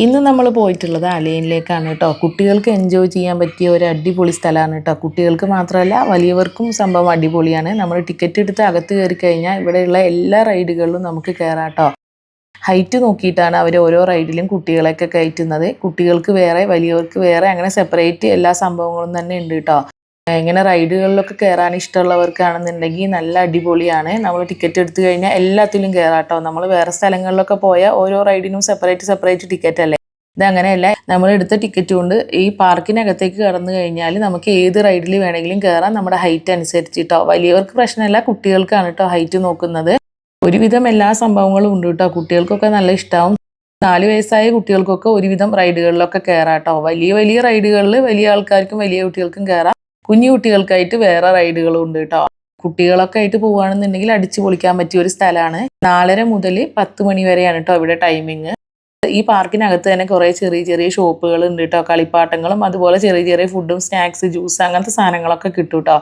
ഇന്ന് നമ്മൾ പോയിട്ടുള്ളത് അലൈനിലേക്കാണ് കേട്ടോ. കുട്ടികൾക്ക് എൻജോയ് ചെയ്യാൻ പറ്റിയ ഒരു അടിപൊളി സ്ഥലമാണ് കേട്ടോ. കുട്ടികൾക്ക് മാത്രമല്ല വലിയവർക്കും സംഭവം അടിപൊളിയാണ്. നമ്മൾ ടിക്കറ്റ് എടുത്ത് അകത്ത് കയറി കഴിഞ്ഞാൽ ഇവിടെയുള്ള എല്ലാ റൈഡുകളിലും നമുക്ക് കയറാം കേട്ടോ. ഹൈറ്റ് നോക്കിയിട്ടാണ് അവർ ഓരോ റൈഡിലും കുട്ടികളെയൊക്കെ കയറ്റുന്നത്. കുട്ടികൾക്ക് വേറെ വലിയവർക്ക് വേറെ അങ്ങനെ സെപ്പറേറ്റ് എല്ലാ സംഭവങ്ങളും തന്നെ ഉണ്ട് കേട്ടോ. ഇങ്ങനെ റൈഡുകളിലൊക്കെ കയറാൻ ഇഷ്ടമുള്ളവർക്കാണെന്നുണ്ടെങ്കിൽ നല്ല അടിപൊളിയാണ്. നമ്മൾ ടിക്കറ്റ് എടുത്തു കഴിഞ്ഞാൽ എല്ലാത്തിലും കയറാട്ടോ നമ്മൾ വേറെ സ്ഥലങ്ങളിലൊക്കെ പോയാൽ ഓരോ റൈഡിനും സെപ്പറേറ്റ് സെപ്പറേറ്റ് ടിക്കറ്റ് അല്ലേ ഇത് അങ്ങനെയല്ല നമ്മൾ എടുത്ത ടിക്കറ്റ് കൊണ്ട് ഈ പാർക്കിനകത്തേക്ക് കടന്നു കഴിഞ്ഞാൽ നമുക്ക് ഏത് റൈഡിൽ വേണമെങ്കിലും കയറാം നമ്മുടെ ഹൈറ്റ് അനുസരിച്ച് കേട്ടോ വലിയവർക്ക് പ്രശ്നമല്ല കുട്ടികൾക്കാണ് കേട്ടോ ഹൈറ്റ് നോക്കുന്നത്. ഒരുവിധം എല്ലാ സംഭവങ്ങളും ഉണ്ട് കേട്ടോ. കുട്ടികൾക്കൊക്കെ നല്ല ഇഷ്ടമാവും. നാല് വയസ്സായ കുട്ടികൾക്കൊക്കെ ഒരുവിധം റൈഡുകളിലൊക്കെ കയറാം കേട്ടോ. വലിയ വലിയ റൈഡുകളിൽ വലിയ ആൾക്കാർക്കും വലിയ കുട്ടികൾക്കും കയറാം കുഞ്ഞു കുട്ടികൾക്കായിട്ട് വേറെ റൈഡുകളും ഉണ്ട് കേട്ടോ കുട്ടികളൊക്കെ ആയിട്ട് പോവുകയാണെന്നുണ്ടെങ്കിൽ അടിച്ചു പൊളിക്കാൻ പറ്റിയ ഒരു സ്ഥലമാണ്. നാലര മുതൽ പത്ത് മണി വരെയാണ് കേട്ടോ ഇവിടെ ടൈമിങ് ഈ പാർക്കിനകത്ത് തന്നെ കുറേ ചെറിയ ചെറിയ ഷോപ്പുകൾ ഉണ്ട് കേട്ടോ കളിപ്പാട്ടങ്ങളും അതുപോലെ ചെറിയ ചെറിയ ഫുഡും സ്നാക്സ് ജ്യൂസ് അങ്ങനത്തെ സാധനങ്ങളൊക്കെ കിട്ടും കേട്ടോ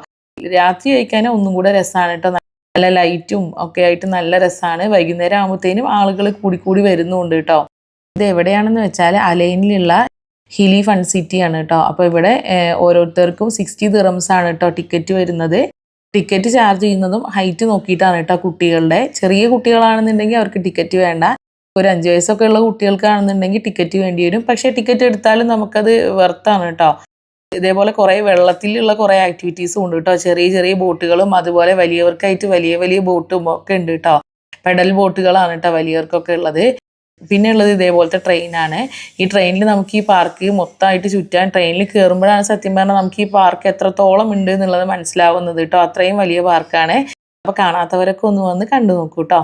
രാത്രി കഴിക്കാൻ ഒന്നും കൂടെ രസമാണ് കേട്ടോ നല്ല ലൈറ്റും ഒക്കെ ആയിട്ട് നല്ല രസമാണ് വൈകുന്നേരം ആകുമ്പോഴത്തേനും ആളുകൾ കൂടി കൂടി വരുന്നുണ്ട് കേട്ടോ ഇത് എവിടെയാണെന്ന് വെച്ചാൽ അലൈനിലുള്ള ഹിലി ഫൺ സിറ്റി ആണ് കേട്ടോ. അപ്പോൾ ഇവിടെ ഓരോരുത്തർക്കും സിക്സ്റ്റി ദിറംസ് ആണ് കേട്ടോ ടിക്കറ്റ് വരുന്നത്. ടിക്കറ്റ് ചാർജ് ചെയ്യുന്നതും ഹൈറ്റ് നോക്കിയിട്ടാണ് കേട്ടോ കുട്ടികളുടെ. ചെറിയ കുട്ടികളാണെന്നുണ്ടെങ്കിൽ അവർക്ക് ടിക്കറ്റ് വേണ്ട. ഒരു അഞ്ച് വയസ്സൊക്കെ ഉള്ള കുട്ടികൾക്കാണെന്നുണ്ടെങ്കിൽ ടിക്കറ്റ് വേണ്ടി വരും. പക്ഷേ ടിക്കറ്റ് എടുത്താലും നമുക്കത് വെർത്താണ് കേട്ടോ. ഇതേപോലെ കുറേ വെള്ളത്തിലുള്ള കുറേ ആക്ടിവിറ്റീസും ഉണ്ട് കേട്ടോ. ചെറിയ ചെറിയ ബോട്ടുകളും അതുപോലെ വലിയവർക്കായിട്ട് വലിയ വലിയ ബോട്ടും ഒക്കെ ഉണ്ട് കേട്ടോ. പെഡൽ ബോട്ടുകളാണ് കേട്ടോ വലിയവർക്കൊക്കെ ഉള്ളത്. പിന്നെ ഉള്ളത് ഇതേപോലത്തെ ട്രെയിനാണ് ഈ ട്രെയിനിൽ നമുക്ക് ഈ പാർക്ക് മൊത്തമായിട്ട് ചുറ്റാൻ ട്രെയിനിൽ കയറുമ്പോഴാണ് സത്യം പറഞ്ഞാൽ നമുക്ക് ഈ പാർക്ക് എത്രത്തോളം ഉണ്ട് എന്നുള്ളത് മനസ്സിലാവുന്നത് കേട്ടോ അത്രയും വലിയ പാർക്കാണ് അപ്പോൾ കാണാത്തവരൊക്കെ ഒന്ന് വന്ന് കണ്ടു നോക്കൂ കേട്ടോ